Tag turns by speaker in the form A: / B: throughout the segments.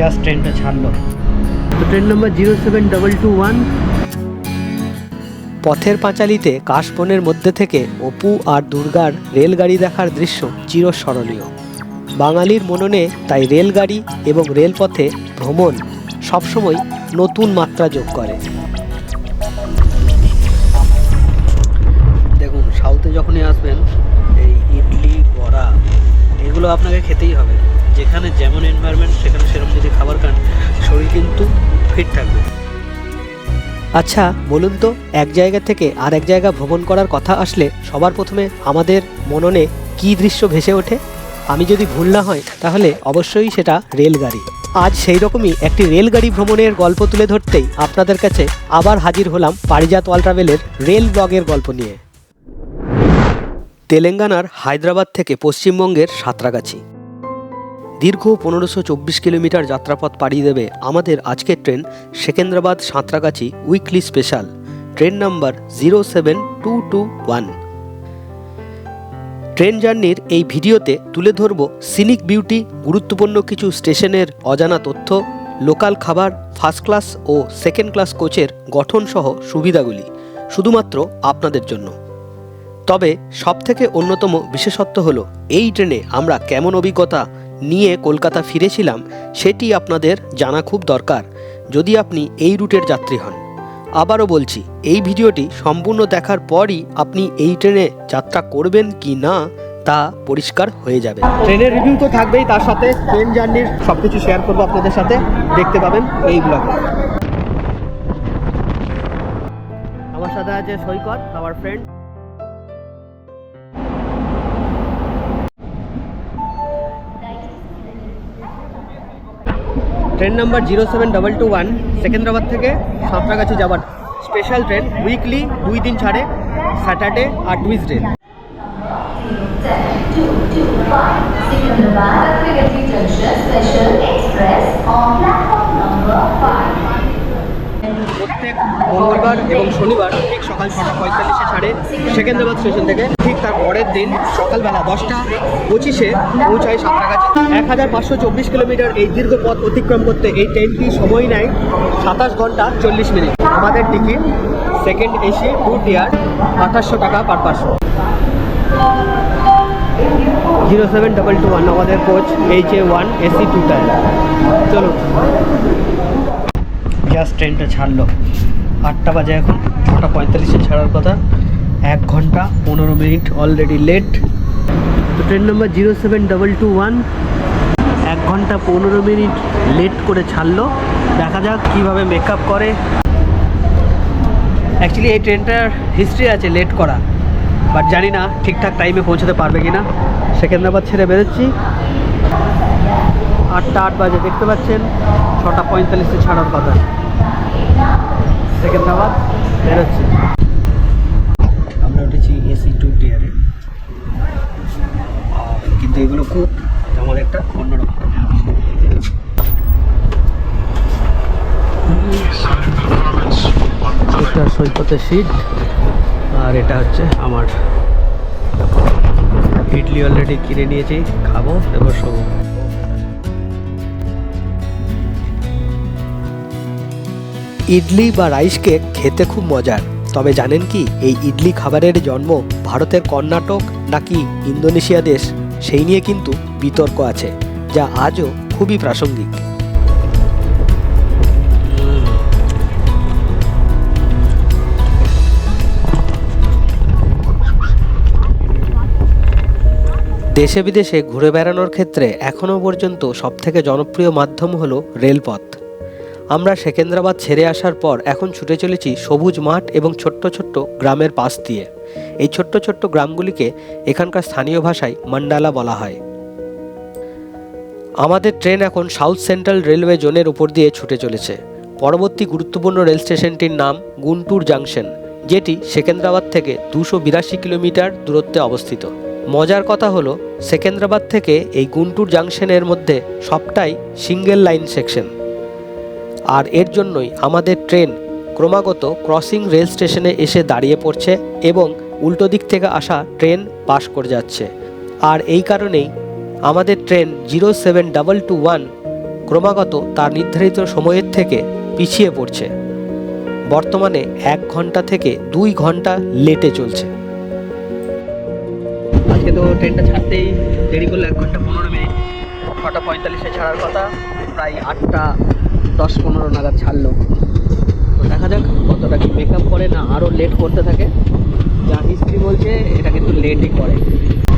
A: Just ট্রেনটা ছাড়লো। তো train number zero seven double two one.
B: পথের পাঁচালিতে কাশবনের মধ্যে থেকে অপু আর দুর্গার রেলগাড়ি দেখার দৃশ্য চিরস্মরণীয়। বাঙালির মননে তাই রেলগাড়ি এবং রেলপথে ভ্রমণ সবসময় নতুন মাত্রা যোগ করে।
A: দেখুন সাউথে যখনই আসবেন এই ইডলি বড়া এগুলো আপনাকে খেতেই হবে। যেখানে যেমন এনভায়রনমেন্ট সেখানে সেরকম যদি খাবার খান, শরীর কিন্তু ফিট থাকবে।
B: আচ্ছা বলুন তো, এক জায়গা থেকে আর এক জায়গা ভ্রমণ করার কথা আসলে সবার প্রথমে আমাদের মননে কী দৃশ্য ভেসে ওঠে? আমি যদি ভুল না হয়, তাহলে অবশ্যই সেটা রেলগাড়ি। আজ সেই রকমই একটি রেলগাড়ি ভ্রমণের গল্প তুলে ধরতেই আপনাদের কাছে আবার হাজির হলাম পারিজাত ওয়াল ট্রাভেলের রেল ব্লগের গল্প নিয়ে। তেলেঙ্গানার হায়দ্রাবাদ থেকে পশ্চিমবঙ্গের সাঁতরাগাছি। দীর্ঘ পনেরোশো চব্বিশ কিলোমিটার যাত্রাপথ পাড়ি দেবে আমাদের আজকের train Secunderabad Santragachi weekly special. Train number zero seven two two one. Train জার্নির এই ভিডিওতে তুলে ধরব সিনিক বিউটি, গুরুত্বপূর্ণ কিছু স্টেশনের অজানা তথ্য, লোকাল খাবার, ফার্স্ট ক্লাস ও সেকেন্ড ক্লাস কোচের গঠনসহ সুবিধাগুলি, শুধুমাত্র আপনাদের জন্য। তবে সবথেকে অন্যতম বিশেষত্ব হলো, এই ট্রেনে আমরা কেমন অভিজ্ঞতা নিয়ে কলকাতা ফিরেছিলাম, সেটি আপনাদের জানা খুব দরকার, যদি আপনি এই রুটের যাত্রী হন। আবারও বলছি, এই ভিডিওটি সম্পূর্ণ দেখার পরই আপনি এই ট্রেনে যাত্রা করবেন কি না, তা পরিষ্কার হয়ে যাবে। ট্রেনের রিভিউ তো থাকবেই, তার সাথে ট্রেন জার্নির সব কিছু শেয়ার করব আপনাদের সাথে, দেখতে পাবেন এই ব্লগে
A: আমার সাথে আছে সৈকত, আমার friend
B: train number zero seven double two one Secunderabad থেকে সাঁতরাগাছি যাবার স্পেশাল ট্রেন উইকলি দুই দিন ছাড়ে স্যাটারডে আর টুইসডে মঙ্গলবার এবং শনিবার ঠিক সকাল ছটা পঁয়তাল্লিশে ছাড়ে সেকেন্দ্রাবাদ স্টেশন থেকে। ঠিক তার পরের দিন সকালবেলা দশটা পঁচিশে পৌঁছায় সাঁতরাগাছি। এক হাজার পাঁচশো চব্বিশ কিলোমিটার এই দীর্ঘ পথ অতিক্রম করতে এই ট্রেনটি সময় নেয় সাতাশ ঘণ্টা চল্লিশ মিনিট। আমাদের ticket second AC two tier আঠাশশো টাকা per person. Zero seven double two one, আমাদের coach H A one AC two tier চলুন।
A: জাস্ট ট্রেনটা ছাড়লো। আটটা বাজে এখন, ছটা পঁয়তাল্লিশে ছাড়ার কথা। এক ঘণ্টা, পনেরো মিনিট অলরেডি লেট তো train number zero seven double two one এক ঘণ্টা, পনেরো মিনিট লেট করে ছাড়লো। দেখা যাক কীভাবে মেকআপ করে। অ্যাকচুয়ালি এই ট্রেনটার হিস্ট্রি আছে লেট করা। বাট জানি না ঠিকঠাক টাইমে পৌঁছাতে পারবে কি না সেকেন্দ্রাবাদ ছেড়ে বেরোচ্ছি। আটটা আট বাজে, দেখতে পাচ্ছেন? ছটা পঁয়তাল্লিশে ছাড়ার কথা। সেকেন্দ্রাবাদ বেরোচ্ছি আমরা উঠেছি এসি টু টিয়ারে কিন্তু এগুলো খুব আমাদের একটা অন্যরকম। এটা সৈকতের সিট আর এটা হচ্ছে আমার। ইডলি অলরেডি কিনে নিয়েছি খাব এবার শোবো।
B: ইডলি বা রাইস কেক খেতে খুব মজার। তবে জানেন কি, এই ইডলি খাবারের জন্ম ভারতের কর্ণাটক নাকি ইন্দোনেশিয়া দেশ? সেই নিয়ে কিন্তু বিতর্ক আছে, যা আজও খুবই প্রাসঙ্গিক। দেশে বিদেশে ঘুরে বেড়ানোর ক্ষেত্রে এখনও পর্যন্ত সবথেকে জনপ্রিয় মাধ্যম হলো রেলপথ। আমরা সেকেন্দ্রাবাদ ছেড়ে আসার পর এখন ছুটে চলেছি সবুজ মাঠ এবং ছোট্ট ছোট্ট গ্রামের পাশ দিয়ে। এই ছোট্ট ছোট্ট গ্রামগুলিকে এখানকার স্থানীয় ভাষায় মান্ডালা বলা হয়। আমাদের ট্রেন এখন সাউথ সেন্ট্রাল রেলওয়ে জোনের উপর দিয়ে ছুটে চলেছে। পরবর্তী গুরুত্বপূর্ণ রেল স্টেশনটির নাম গুন্টুর জাংশন, যেটি সেকেন্দ্রাবাদ থেকে দুশো বিরাশি কিলোমিটার দূরত্বে অবস্থিত। মজার কথা হলো, সেকেন্দ্রাবাদ থেকে এই গুন্টুর জাংশনের মধ্যে সবটাই সিঙ্গেল লাইন সেকশন। আর এর জন্যই আমাদের ট্রেন ক্রমাগত ক্রসিং রেল স্টেশনে এসে দাঁড়িয়ে পড়ছে এবং উল্টো দিক থেকে আসা ট্রেন পাশ করে যাচ্ছে। আর এই কারণেই আমাদের train zero seven double two one ক্রমাগত তার নির্ধারিত সময়ের থেকে পিছিয়ে পড়ছে। বর্তমানে এক ঘণ্টা থেকে দুই ঘণ্টা লেটে চলছে।
A: আজকে তো ট্রেনটা ছাড়তেই দেরি করল এক ঘণ্টা পনেরো মিনিট। ছটা পঁয়তাল্লিশে ছাড়ার কথা, প্রায় আটটা দশ পনেরো নাগাদ ছাড়লো। তো দেখা যাক কতটা কি মেকআপ করে না আরও লেট করতে থাকে। যা হিস্ট্রি বলছে, এটা কিন্তু লেটই করে।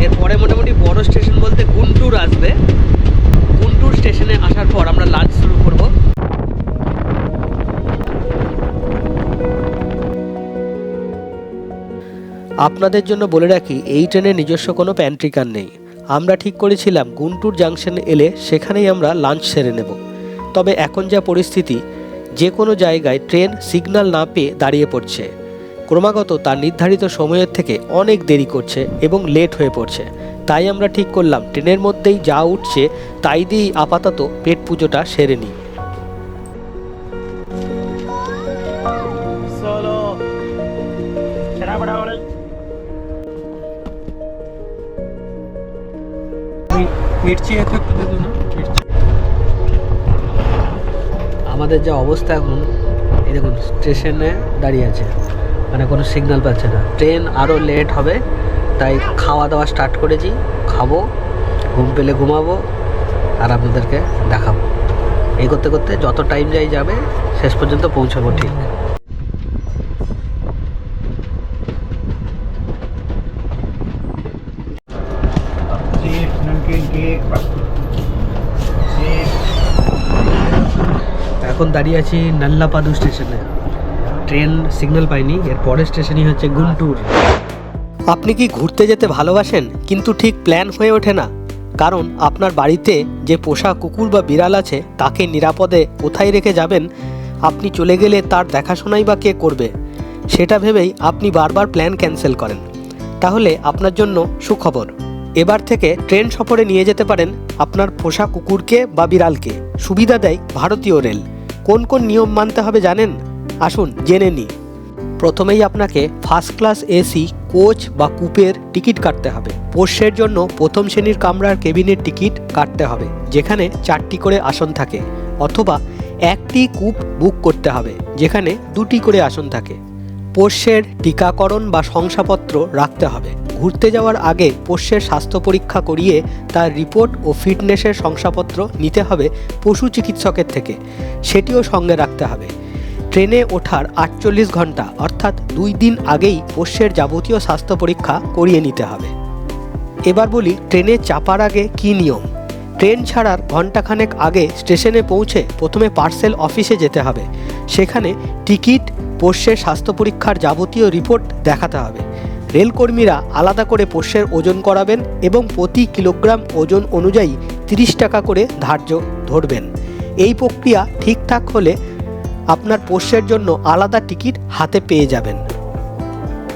A: এরপরে মোটামুটি বড় স্টেশন বলতে গুন্টুর আসবে। গুন্টুর স্টেশনে আসার পর আমরা লাঞ্চ শুরু করব।
B: আপনাদের জন্য বলে রাখি, এই ট্রেনে নিজস্ব কোনো প্যান্ট্রিকার নেই। আমরা ঠিক করেছিলাম গুন্টুর জাংশন এলে সেখানেই আমরা লাঞ্চ সেরে নেব। তবে এখন যা পরিস্থিতি যে কোনো জায়গায় ট্রেন সিগন্যাল না পেয়ে দাঁড়িয়ে পড়ছে। ক্রমাগত তার নির্ধারিত সময়ের থেকে অনেক দেরি করছে এবং লেট হয়ে পড়ছে। তাই আমরা ঠিক করলাম ট্রেনের মধ্যেই যা উঠছে তাই দিয়েই আপাতত পেট পুজোটা সেরে নিই।
A: মির্চি আমাদের যা অবস্থা এখন, এই দেখুন স্টেশনে দাঁড়িয়ে আছে। মানে কোনো সিগন্যাল পাচ্ছে না। ট্রেন আরও লেট হবে, তাই খাওয়া দাওয়া স্টার্ট করেছি, খাব, ঘুম পেলে ঘুমাবো, আর আপনাদেরকে দেখাবো। এই করতে করতে যত টাইম যাই যাবে, শেষ পর্যন্ত পৌঁছাবো ঠিক। দাঁড়িয়ে আছি নাল্লাপাদু স্টেশনে। ট্রেন সিগন্যাল পাইনি, এর পরের স্টেশনই হচ্ছে গুন্টুর।
B: আপনি কি ঘুরতে যেতে ভালোবাসেন? কিন্তু ঠিক প্ল্যান হয়ে ওঠে না। কারণ আপনার বাড়িতে যে পোষা কুকুর বা বিড়াল আছে, তাকে নিরাপদে কোথায় রেখে যাবেন? আপনি চলে গেলে তার দেখাশোনাই বা কে করবে? সেটা ভেবেই আপনি বারবার প্ল্যান ক্যান্সেল করেন। তাহলে আপনার জন্য সুখবর। এবার থেকে ট্রেন সফরে নিয়ে যেতে পারেন আপনার পোষা কুকুরকে বা বিড়ালকে। সুবিধা দেয় ভারতীয় রেল। কোন কোন নিয়ম মানতে হবে জানেন? আসুন জেনে নিই। প্রথমেই আপনাকে ফার্স্ট ক্লাস এসি কোচ বা কুপের টিকিট কাটতে হবে। পোষ্যের জন্য প্রথম শ্রেণির কামরার কেবিনের টিকিট কাটতে হবে, যেখানে চারটি করে আসন থাকে, অথবা একটি কূপ বুক করতে হবে, যেখানে দুটি করে আসন থাকে। পোষ্যের টিকাকরণ বা শংসাপত্র রাখতে হবে। ঘুরতে যাওয়ার আগে পোষ্যের স্বাস্থ্য পরীক্ষা করিয়ে তার রিপোর্ট ও ফিটনেসের শংসাপত্র নিতে হবে পশু চিকিৎসকের থেকে। সেটিও সঙ্গে রাখতে হবে। ট্রেনে ওঠার আটচল্লিশ ঘণ্টা অর্থাৎ দুই দিন আগেই পোষ্যের যাবতীয় স্বাস্থ্য পরীক্ষা করিয়ে নিতে হবে। এবার বলি ট্রেনে চাপার আগে কী নিয়ম? ট্রেন ছাড়ার ঘন্টাখানেক আগে স্টেশনে পৌঁছে প্রথমে পার্সেল অফিসে যেতে হবে। সেখানে টিকিট, পোষ্যের স্বাস্থ্য পরীক্ষার যাবতীয় রিপোর্ট দেখাতে হবে। রেলকর্মীরা আলাদা করে পোষ্যের ওজন করাবেন এবং প্রতি কিলোগ্রাম ওজন অনুযায়ী তিরিশ টাকা করে ধার্য ধরবেন। এই প্রক্রিয়া ঠিকঠাক হলে আপনার পোষ্যের জন্য আলাদা টিকিট হাতে পেয়ে যাবেন।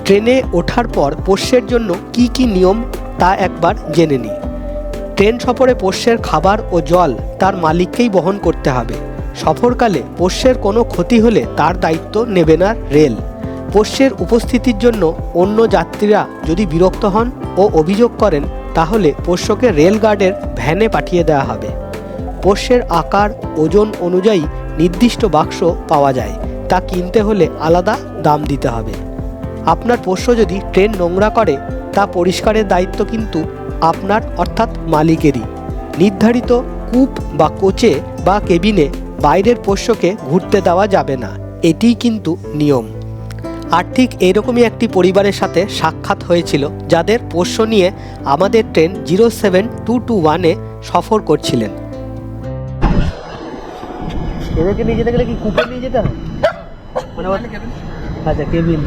B: ট্রেনে ওঠার পর পোষ্যের জন্য কি কি নিয়ম তা একবার জেনে নিই ট্রেন সফরে পোষ্যের খাবার ও জল তার মালিককেই বহন করতে হবে। সফরকালে পোষ্যের কোনো ক্ষতি হলে তার দায়িত্ব নেবে না রেল। পোষ্যের উপস্থিতির জন্য অন্য যাত্রীরা যদি বিরক্ত হন ও অভিযোগ করেন, তাহলে পোষ্যকে রেল গার্ডের ভ্যানে পাঠিয়ে দেওয়া হবে। পোষ্যের আকার, ওজন অনুযায়ী নির্দিষ্ট বাক্স পাওয়া যায়, তা কিনতে হলে আলাদা দাম দিতে হবে। আপনার পোষ্য যদি ট্রেন নোংরা করে, তা পরিষ্কারের দায়িত্ব কিন্তু আপনার অর্থাৎ মালিকেরই। নির্ধারিত কূপ বা কোচে বা কেবিনে বাইরের পোষ্যকে ঘুরতে দেওয়া যাবে না, এটিই কিন্তু নিয়ম। আর ঠিক এরকমই একটি পরিবারের সাথে সাক্ষাৎ হয়েছিল যাদের পোষ্য নিয়ে আমাদের train zero seven two two ওয়ানে সফর করছিলেন।
A: এদেরকে নিয়ে যেতে গেলে কি কুপে নিয়ে যেতে হবে মানে আচ্ছা কেবিন।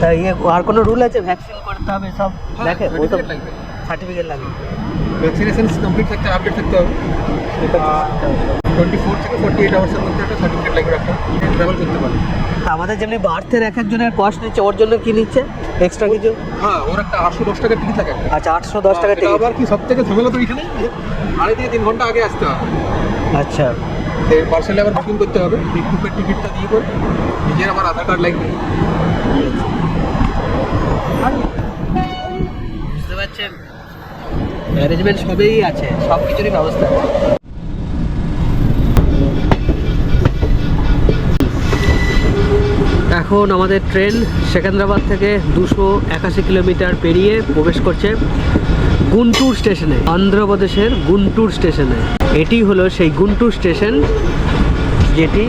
A: তা ইয়ে আর কোনো রুল আছে? ভ্যাকসিন করতে হবে সব দেখে? ও তো সার্টিফিকেট লাগে
C: ভ্যাকসিনেশন কমপ্লিট থাকতে আপডেট থাকতে হবে। টোয়েন্টি ফোর থেকে ফোর্টি এইট আওয়ার্সের মধ্যে একটা সার্টিফিকেট লাগবে রাখতে ট্রাভেল করতে পারে।
A: আমাদের যেমনি বার্থের এক একজনের কস্ট নিচ্ছে ওর জন্য কি নিচ্ছে? এক্সট্রা কিছু?
C: হ্যাঁ ওর একটা আটশো দশ টাকার টিকিট লাগে
A: আচ্ছা আটশো দশ টাকা
C: এটা
A: টিকিট
C: আবার কি সব থেকে ঝামেলা তো এখানে আড়াই থেকে তিন ঘণ্টা আগে আসতে হবে।
A: আচ্ছা।
C: সেই পার্সেলে আবার বুকিং করতে হবে। গ্রুপের টিকিটটা দিয়ে করে নিজের আমার আধার কার্ড লাগবে
A: বুঝতে পারছেন? অ্যারেঞ্জমেন্ট সবই আছে সব কিছুরই ব্যবস্থা আছে। এখন আমাদের ট্রেন সেকেন্দ্রাবাদ থেকে দুশো একাশি কিলোমিটার পেরিয়ে প্রবেশ করছে গুন্টুর স্টেশনে, অন্ধ্রপ্রদেশের গুন্টুর স্টেশনে। এটি হলো সেই গুন্টুর স্টেশন, যেটি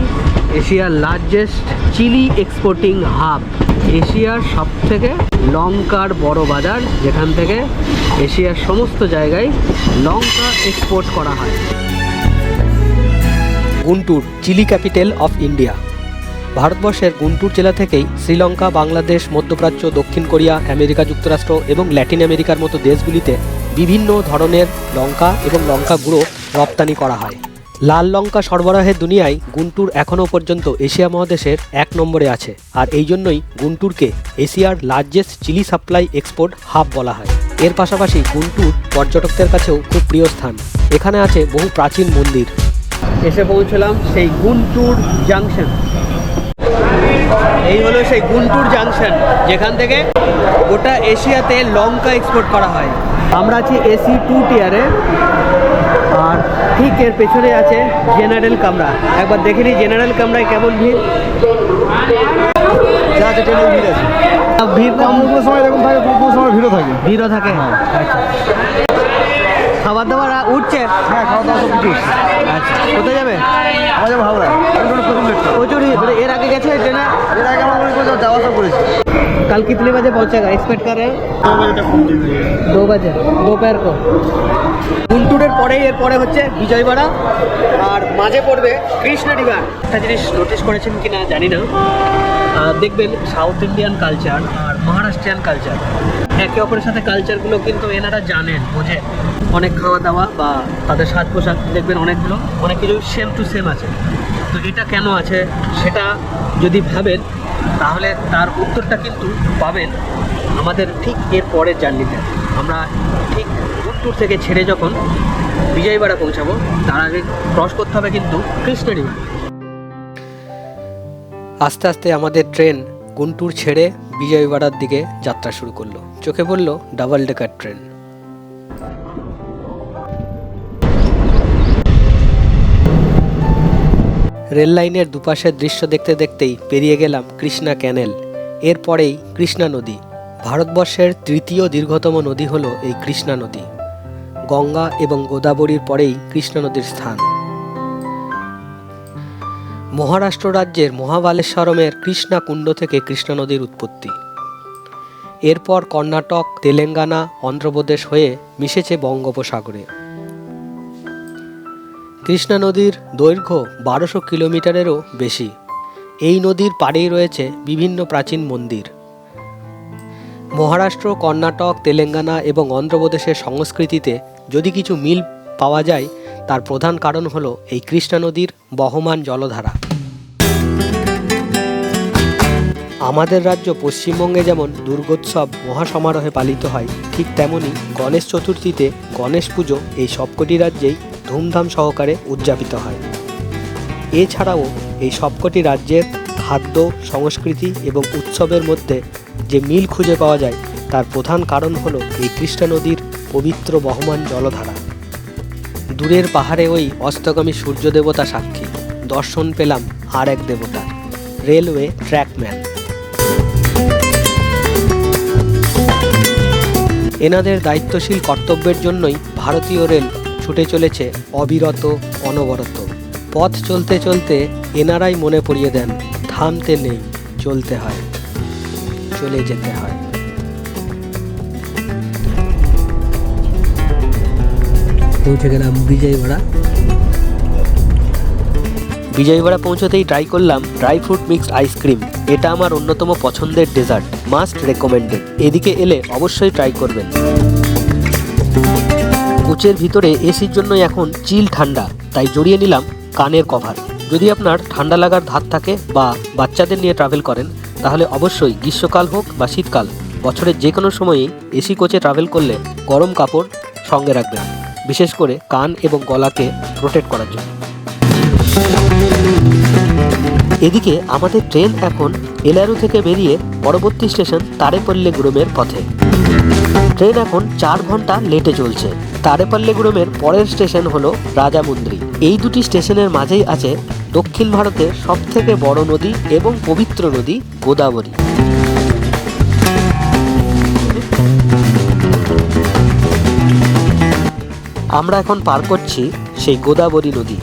A: এশিয়ার লার্জেস্ট চিলি এক্সপোর্টিং হাব এশিয়ার সব থেকে লঙ্কার বড় বাজার, যেখান থেকে এশিয়ার সমস্ত জায়গায় লঙ্কা এক্সপোর্ট করা হয়।
B: Guntur, chili capital of India ভারতবর্ষের গুন্টুর জেলা থেকেই শ্রীলঙ্কা, বাংলাদেশ, মধ্যপ্রাচ্য, দক্ষিণ কোরিয়া, আমেরিকা যুক্তরাষ্ট্র এবং ল্যাটিন আমেরিকার মতো দেশগুলিতে বিভিন্ন ধরনের লঙ্কা এবং লঙ্কা গুঁড়ো রপ্তানি করা হয়। লাল লঙ্কা সরবরাহের দুনিয়ায় গুন্টুর এখনও পর্যন্ত এশিয়া মহাদেশের এক নম্বরে আছে, আর এই জন্যই গুন্টুরকে এশিয়ার largest chili supply export hub বলা হয়। এর পাশাপাশি গুন্টুর পর্যটকদের কাছেও খুব প্রিয় স্থান। এখানে আছে বহু প্রাচীন মন্দির।
A: এসে পৌঁছলাম সেই গুন্টুর জাংশন। এই হলো সেই গুন্টুর জাংশন যেখান থেকে গোটা এশিয়াতে লঙ্কা এক্সপোর্ট করা হয়। আমরা আছি এসি টু টিয়ারে আর ঠিক এর পেছনে আছে জেনারেল কামরা। একবার দেখে নিই জেনারেল কামরায় কেমন ভিড়। ভিড় কম।
D: কোনো সময় এরকম থাকে কোনো সময় ভিড়ও থাকে।
A: ভিড়ও থাকে। আচ্ছা খাবার দাবার উঠছে?
D: হ্যাঁ খাওয়া দাওয়া সব কিছু
A: আচ্ছা। কোথায় যাবে?
D: হাওড়া আমি প্রথম দেখতে
A: প্রচুর মানে এর আগে গেছে ট্রেনে
D: এর আগে আমরা মনে করছি যাওয়া আসা করেছি
A: कल कितने बजे पहुंचेगा एक्सपेक्ट कर रहे हैं দু বাজে দোপহার কো গুন্টুরের পরেই এর পরে হচ্ছে বিজয়বাড়া আর মাঝে পড়বে কৃষ্ণডিবার একটা জিনিস নোটিস করেছেন কি না জানি না আহ, দেখবেন সাউথ ইন্ডিয়ান কালচার আর মহারাষ্ট্রিয়ান কালচার একে অপরের সাথে কালচারগুলো কিন্তু এনারা জানেন বোঝেন অনেক খাওয়া দাওয়া বা তাদের সাজ পোশাক দেখবেন অনেকগুলো অনেক কিছু সেম টু সেম আছে তো এটা কেন আছে সেটা যদি ভাবেন তাহলে তার উত্তরটা কিন্তু পাবেন আমাদের ঠিক এর পরের জার্নিতে। আমরা ঠিক গুন্টুর থেকে ছেড়ে যখন বিজয়বাড়া পৌঁছাবো, তার আগে ক্রস করতে হবে কিন্তু কৃষ্ণডিবা
B: আস্তে আস্তে আমাদের ট্রেন গুন্টুর ছেড়ে বিজয়বাড়ার দিকে যাত্রা শুরু করল। চোখে পড়ল ডাবল ডেকার ট্রেন রেল লাইনের দুপাশের দৃশ্য দেখতে দেখতেই পেরিয়ে গেলাম কৃষ্ণা ক্যানেল। এরপরেই কৃষ্ণা নদী। ভারতবর্ষের তৃতীয় দীর্ঘতম নদী হল এই কৃষ্ণা নদী। গঙ্গা এবং গোদাবরীর পরেই কৃষ্ণা নদীর স্থান। মহারাষ্ট্র রাজ্যের মহাবালেশ্বরমের কৃষ্ণা কুণ্ড থেকে কৃষ্ণা নদীর উৎপত্তি। এরপর কর্ণাটক, তেলেঙ্গানা, অন্ধ্রপ্রদেশ হয়ে মিশেছে বঙ্গোপসাগরে। কৃষ্ণা নদীর দৈর্ঘ্য বারোশো কিলোমিটারেরও বেশি। এই নদীর পাড়েই রয়েছে বিভিন্ন প্রাচীন মন্দির। মহারাষ্ট্র, কর্ণাটক, তেলেঙ্গানা এবং অন্ধ্রপ্রদেশের সংস্কৃতিতে যদি কিছু মিল পাওয়া যায়, তার প্রধান কারণ হল এই কৃষ্ণা নদীর বহমান জলধারা। আমাদের রাজ্য পশ্চিমবঙ্গে যেমন দুর্গোৎসব, মহাসমারোহে পালিত হয়, ঠিক তেমনি গণেশ চতুর্থীতে গণেশ পুজো এই সবকটি রাজ্যেই ধুমধাম সহকারে উদযাপিত হয়। এছাড়াও এই সবকটি রাজ্যের খাদ্য, সংস্কৃতি এবং উৎসবের মধ্যে যে মিল খুঁজে পাওয়া যায়, তার প্রধান কারণ হল এই কৃষ্ণা নদীর পবিত্র বহমান জলধারা। দূরের পাহাড়ে ওই অস্তগামী সূর্য দেবতা সাক্ষী। দর্শন পেলাম আর এক দেবতা রেলওয়ে ট্র্যাকম্যান। এনাদের দায়িত্বশীল কর্তব্যের জন্যই ভারতীয় রেল ছুটে চলেছে অবিরত, অনবরত। পথ চলতে চলতে এনারাই মনে পড়িয়ে দেন, থামতে নেই, চলতে হয়, চলে যেতে হয়।
A: পৌঁছে গেলাম বিজয়বাড়া।
B: বিজয়বাড়া পৌঁছতেই ট্রাই করলাম dry fruit mixed ice cream এটা আমার অন্যতম পছন্দের ডেজার্ট মাস্ট রেকমেন্ডেড এদিকে এলে অবশ্যই ট্রাই করবেন। কোচের ভিতরে এসির জন্য এখন চিল ঠান্ডা, তাই জড়িয়ে নিলাম কানের কভার। যদি আপনার ঠান্ডা লাগার ধাত থাকে বা বাচ্চাদের নিয়ে ট্রাভেল করেন, তাহলে অবশ্যই গ্রীষ্মকাল হোক বা শীতকাল, বছরের যে কোনো সময়েই এসি কোচে ট্রাভেল করলে গরম কাপড় সঙ্গে রাখবেন, বিশেষ করে কান এবং গলাকে প্রোটেক্ট করার জন্য। এদিকে আমাদের ট্রেন এখন এলারু থেকে বেরিয়ে পরবর্তী স্টেশন তারেপল্লিগুড়মের পথে। ট্রেন এখন চার ঘণ্টা লেটে চলছে। তারেপল্লিগুড়মের পরের স্টেশন হলো রাজামুন্দ্রি এই দুটি স্টেশনের মাঝেই আছে দক্ষিণ ভারতের সবথেকে বড় নদী এবং পবিত্র নদী গোদাবরী। আমরা এখন পার করছি সেই গোদাবরী নদী।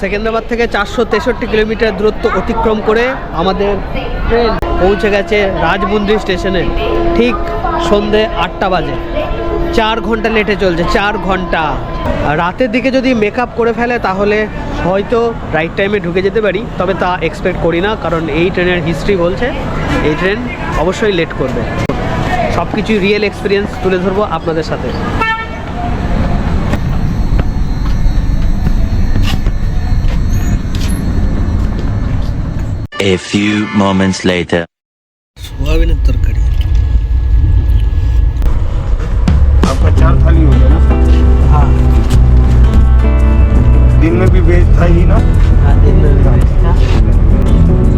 A: সেকেন্দ্রাবাদ থেকে চারশো তেষট্টি কিলোমিটার দূরত্ব অতিক্রম করে আমাদের ট্রেন পৌঁছে গেছে রাজমন্দির স্টেশনে। ঠিক সন্ধে আটটা বাজে। চার ঘণ্টা লেটে চলছে, চার ঘণ্টা। রাতের দিকে যদি মেকআপ করে ফেলে তাহলে হয়তো রাইট টাইমে ঢুকে যেতে পারি, তবে তা এক্সপেক্ট করি না, কারণ এই ট্রেনের হিস্ট্রি বলছে এই ট্রেন অবশ্যই লেট করবে। সব কিছুই রিয়েল এক্সপিরিয়েন্স তুলে ধরবো আপনাদের সাথে।
E: A few moments later.
A: ಸೋಯಾಬಿನ ತರಕಾರಿ
D: आपका चार थाली हो गया ना
A: हाँ
D: दिन में भी वेज था ही ना
A: हाँ दिन में भी वेज था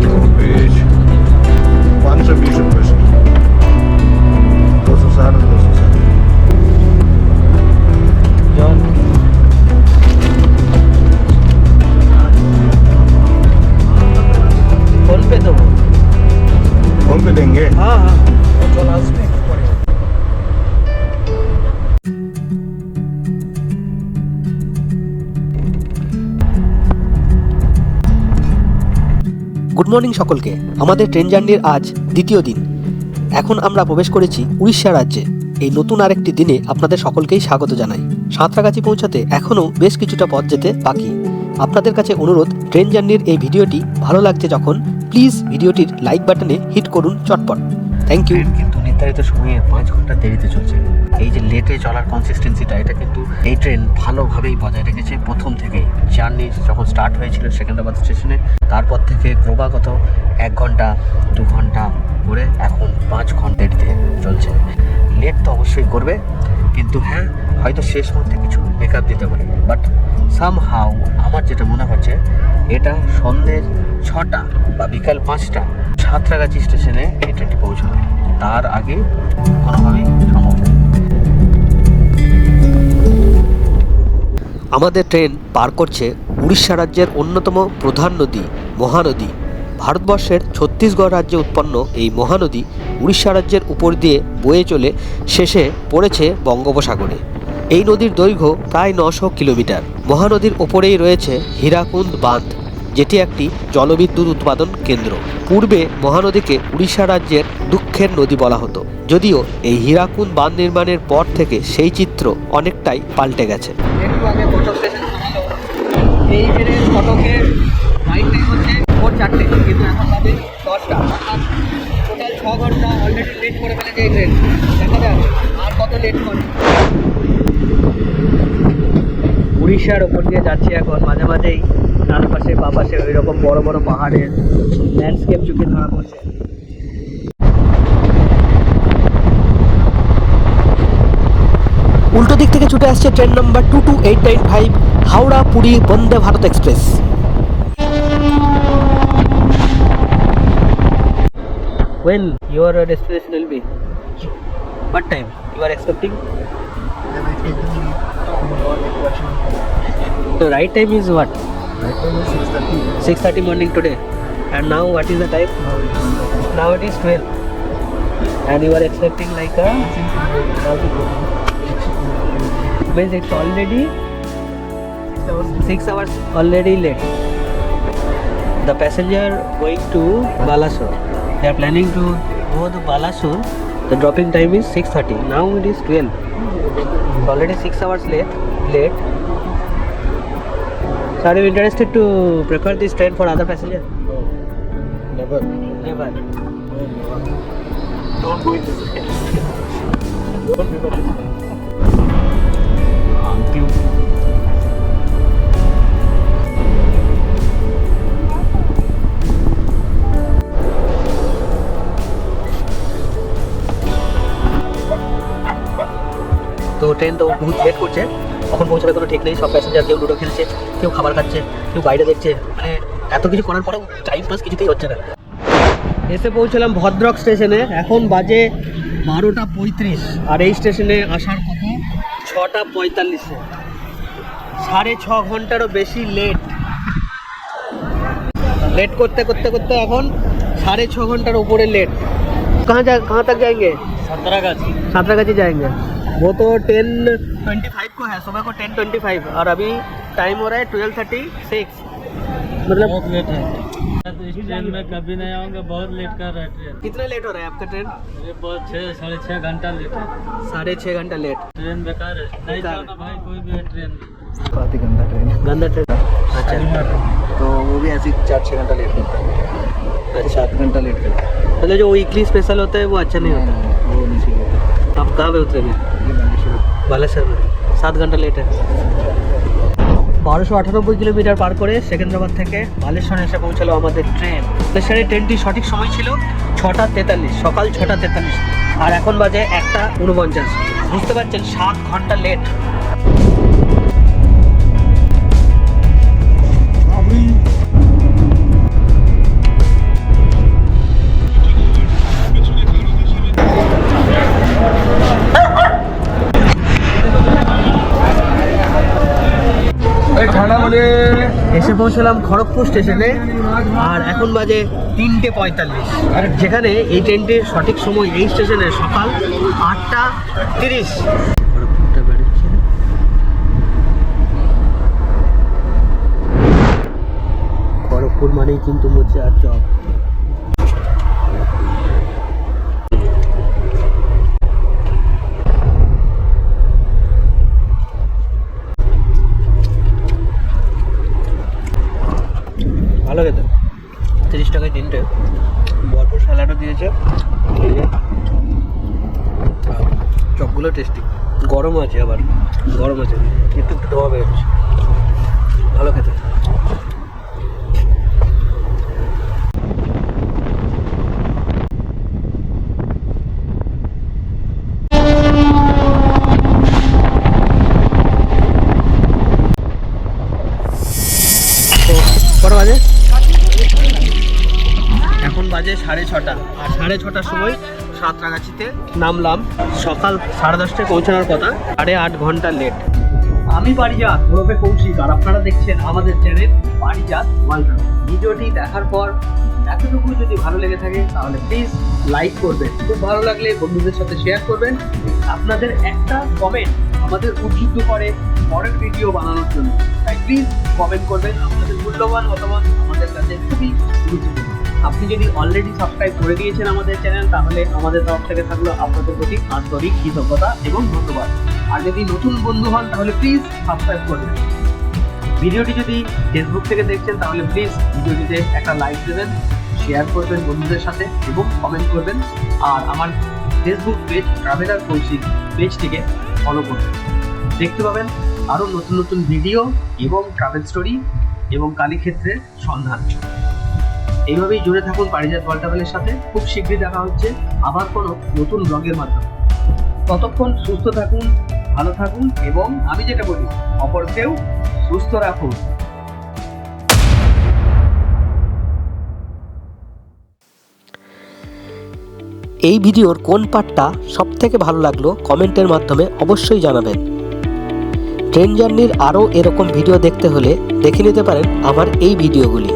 A: तो
D: वेज पाँच सौ बीस रुपये
A: पे
D: देंगे
A: हाँ हाँ
B: গুড মর্নিং সকলকে আমাদের ট্রেন জার্নির আজ দ্বিতীয় দিন এখন আমরা প্রবেশ করেছি উড়িষ্যা রাজ্যে এই নতুন আরেকটি দিনে আপনাদের সকলকেই স্বাগত জানাই সাঁতরাগাছি পৌঁছাতে এখনও বেশ কিছুটা পথ যেতে বাকি আপনাদের কাছে অনুরোধ ট্রেন জার্নির এই ভিডিওটি ভালো লাগছে যখন প্লিজ ভিডিওটির লাইক বাটনে হিট করুন চটপট। থ্যাংক ইউ
A: কিন্তু নির্ধারিত সময়ে পাঁচ ঘণ্টা দেরিতে চলছে। এই যে লেটে চলার কনসিস্টেন্সিটা এটা কিন্তু এই ট্রেন ভালোভাবেই বজায় রেখেছে প্রথম থেকেই। জার্নি যখন স্টার্ট হয়েছিল সেকেন্দ্রাবাদ স্টেশনে, তারপর থেকে ক্রমাগত এক ঘণ্টা, দু ঘণ্টা করে এখন পাঁচ ঘণ্টা দেরিতে চলছে। লেট তো অবশ্যই করবে, কিন্তু হ্যাঁ হয়তো শেষ মুহূর্তে কিছু মেকআপ দিতে পারে। বাট সাম হাউ আমার যেটা মনে হচ্ছে, এটা সন্ধ্যের ছটা বা বিকাল পাঁচটা সাঁতরাগাছি স্টেশনে এই ট্রেনটি পৌঁছবে। তার আগে কোনোভাবেই সম্ভব
B: আমাদের ট্রেন পার করছে উড়িষ্যা রাজ্যের অন্যতম প্রধান নদী, মহানদী। ভারতবর্ষের ছত্তিশগড় রাজ্যে উৎপন্ন এই মহানদী উড়িষ্যা রাজ্যের উপর দিয়ে বয়ে চলে, শেষে পড়েছে বঙ্গোপসাগরে। এই নদীর দৈর্ঘ্য প্রায় নশো কিলোমিটার। মহানদীর ওপরেই রয়েছে হীরাকুন্দ বাঁধ। যেটি একটি জলবিদ্যুৎ উৎপাদন কেন্দ্র। পূর্বে মহানদীকে উড়িষ্যা রাজ্যের দুঃখের নদী বলা হতো। যদিও এই হীরাকুন বাঁধ নির্মাণের পর থেকে সেই চিত্র অনেকটাই পাল্টে গেছে।
A: আর উড়িষ্যার ওপর দিয়ে যাচ্ছি এখন মাঝে মাঝেই। ডান পাশে বা পাশে ওই রকম বড় বড় পাহাড়ের ল্যান্ডস্কেপ চোখে ধরা পড়ছে।
B: উল্টো দিক থেকে ছুটে আসছে train number two two eight nine five Howrah Puri Vande Bharat express.
A: When your destination will be what time? You are expecting? So right time is what? 6:30 morning today and now what is the time now it is 12 and you are expecting like a means it's already 6 hours already late the passenger going to Balasore. They are planning to go to Balasore. The dropping time is 6:30. Now it is 12. It's already six hours late. Late. So are you interested to prefer this train for other passenger?
D: Never.
A: Never.
D: Don't go in this train. Don't prefer this train.
A: তো train তো বহুত late করছে কখন পৌঁছাবে কোনো ঠিক নেই সব প্যাসেঞ্জার কেউ লুডো খেলছে কেউ খাবার খাচ্ছে কেউ বাইরে দেখছে মানে এত কিছু করার পরেও টাইম পাস কিছুতেই হচ্ছে না এসে পৌঁছলাম ভদ্রক স্টেশনে এখন বাজে বারোটা পঁয়ত্রিশ আর এই স্টেশনে আসার কথা ছটা পঁয়তাল্লিশে সাড়ে ছ ঘন্টারও বেশি লেট लेट करते करते करते এখন साढ़े छः घंटार ऊपर लेट कहाँ जा कहाँ तक जाएंगे
C: সাঁতরাগাছি
A: सातरागाछी जाएंगे वो तो टेन ट्वेंटी फाइव को है सुबह को टेन ट्वेंटी फाइव और अभी टाइम हो रहा है ट्वेल्व थर्टी सिक्स मतलब
C: बहुत लेट है। तो इस ट्रेन में कभी नहीं आऊँगा बहुत लेट कर रहा है ट्रेन
A: कितना लेट हो रहा है आपका ट्रेन
C: ये बहुत छः साढ़े छः घंटा लेट है।
A: साढ़े छः घंटा लेट
C: ट्रेन बेकार है। नहीं
A: बेकार
C: जाओ ना भाई कोई भी है ट्रेन में।
D: आधी घंटा ट्रेन
A: गंदा ट्रेन अच्छा।
D: तो वो भी ऐसे चार छः घंटा लेट करता है।
A: अच्छा।
D: सात घंटा लेट करता है।
A: मतलब जो वीकली स्पेशल होता है वो अच्छा नहीं होता।
D: चाहिए
A: आप कहाँ पे उतरेंगे
D: ये बालेश्वर
A: বালেশ্বর সাত ঘন্টা লেট বারোশো আটানব্বই কিলোমিটার পার করে সেকেন্দ্রাবাদ থেকে বালেশ্বরে এসে পৌঁছালো আমাদের ট্রেন বালেশ্বরের ট্রেনটি সঠিক সময় ছিল ছটা তেতাল্লিশ সকাল ছটা তেতাল্লিশ আর এখন বাজে একটা উনপঞ্চাশ বুঝতে পারছেন সাত ঘন্টা লেট এসে পৌঁছলাম খড়গপুর স্টেশনে আর এখন বাজে তিনটে পঁয়তাল্লিশ। আর যেখানে এই ট্রেনটির সঠিক সময় এই স্টেশনে সকাল আটটা তিরিশ। খড়গপুর মানেই কিন্তু মধ্যে আর চপ ভালো খেতে তিরিশ টাকায় তিনটে ভরপুর স্যালাডও দিয়েছে এই যে। আহ, চপগুলো টেস্টি গরম আছে আবার গরম আছে একটু একটু ধোয়া বেরোচ্ছে ভালো খেতে তো কটা বাজে এখন বাজে সাড়ে ছটা আর সাড়ে ছটার সময় সাঁতরাগাছিতে নামলাম। সকাল সাড়ে দশটায় পৌঁছানোর কথা, সাড়ে আট ঘণ্টা লেট আমি পারিজাত ওরফে কৌশিক, আর আপনারা দেখছেন আমাদের চ্যানেল পারিজাত ওয়ার্ল্ড ভিডিওটি দেখার পর এতটুকু যদি ভালো লেগে থাকে, তাহলে প্লিজ লাইক করবেন। খুব ভালো লাগলে বন্ধুদের সাথে শেয়ার করবেন। আপনাদের একটা কমেন্ট আমাদের উদ্বুদ্ধ করে পরের ভিডিও বানানোর জন্য। তাই প্লিজ কমেন্ট করবেন। আপনাদের মূল্যবান মতামত আমাদের কাছে খুবই গুরুত্বপূর্ণ। আপনি যদি অলরেডি সাবস্ক্রাইব করে দিয়েছেন আমাদের চ্যানেল তাহলে আমাদের তরফ থেকে থাকল আপনাদের প্রতি আন্তরিক কৃতজ্ঞতা এবং ধন্যবাদ। আর যদি নতুন বন্ধু হন, তাহলে প্লিজ সাবস্ক্রাইব করবেন ভিডিওটি যদি ফেসবুক থেকে দেখছেন, তাহলে প্লিজ ভিডিওটিতে একটা লাইক দেবেন শেয়ার করবেন বন্ধুদের সাথে এবং কমেন্ট করবেন। আর আমার ফেসবুক পেজ ট্রাভেলার কৌশিক পেজটিকে ফলো করবেন। দেখতে পাবেন আরও নতুন নতুন ভিডিও এবং ট্রাভেল স্টোরি এবং কালীক্ষেত্রের সন্ধান। এইভাবেই জুড়ে থাকুন পারিজাত ওয়ার্ল্ড সাথে। খুব শীঘ্রই দেখা হচ্ছে আবার কোনো নতুন ব্লগের মাধ্যমে। ততক্ষণ সুস্থ থাকুন, ভালো থাকুন এবং আমি যেটা বলি, অপরকেও সুস্থ রাখুন।
B: এই ভিডিওর কোন পার্টটা সব থেকে ভালো লাগল কমেন্টের মাধ্যমে অবশ্যই জানাবেন। ট্রেন জার্নির আরও এরকম ভিডিও দেখতে হলে দেখে নিতে পারেন আমার এই ভিডিওগুলি।